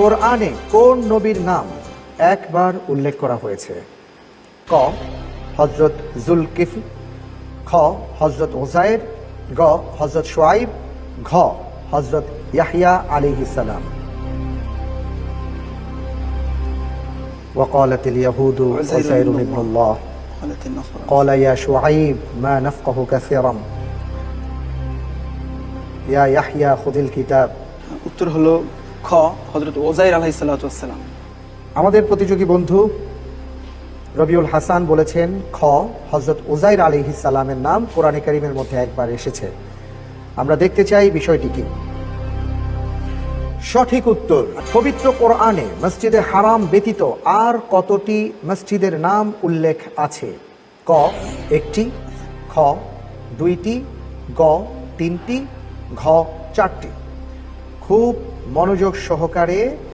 কোরআনে কোন নবীর নাম একবার উল্লেখ করা হয়েছে ক হজরত জুলকিফল খ হজরত ওজায়ের গ হজরত সোয়াইব ঘ হজরত ইয়াহিয়া আলিহিসাল্লাম وقالت اليهود عزير ابن الله قالت النصارى قال يا شعيب ما نفقه كثيرا يا يحيى خذ الكتاب উত্তর হলো খ হজরত ওজাইর আলাহি সাল্লাম আমাদের প্রতিযোগী বন্ধু রবিউল হাসান বলেছেন খ হজরত ওজাইর আলী সালামের নাম কোরআনে কারিমের মধ্যে একবার এসেছে। আমরা দেখতে চাই বিষয়টি কি। সঠিক উত্তর পবিত্র কোরআনে মসজিদে হারাম ব্যতীত আর কতটি মসজিদের নাম উল্লেখ আছে? ক একটি খ দুইটি গ তিনটি ঘ চারটি। খুব মনোযোগ সহকারে